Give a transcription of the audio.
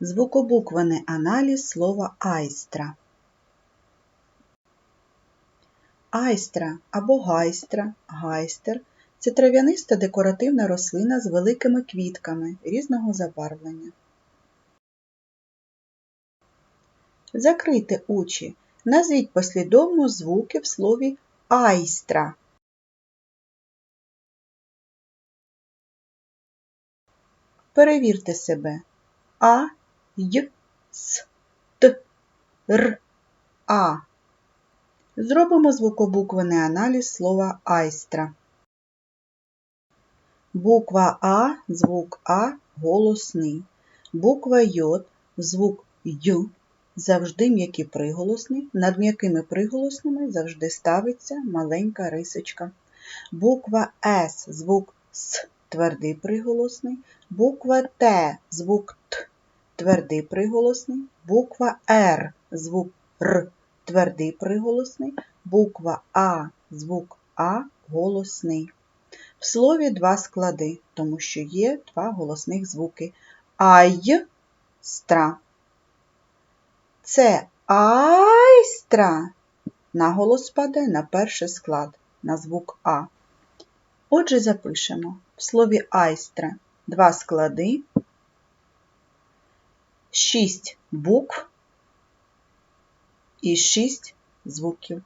Звукобуквений аналіз слова айстра. Айстра або гайстра, гайстер це трав'яниста декоративна рослина з великими квітками різного забарвлення. Закрийте очі. Назвіть послідовно звуки в слові айстра. Перевірте себе. А, Й, С, Т, Р, А. Зробимо звукобуквений аналіз слова айстра. Буква А, звук А голосний. Буква Й, звук Й завжди м'які приголосні. Над м'якими приголосними завжди ставиться маленька рисочка. Буква С, звук С твердий приголосний. Буква Т, звук твердий приголосний. Буква Р, звук Р твердий приголосний. Буква А, звук А голосний. В слові два склади, тому що є два голосних звуки. Ай, стра. Це айстра. Наголос падає на перший склад, на звук А. Отже, запишемо в слові айстра два склади, шість букв і шість звуків.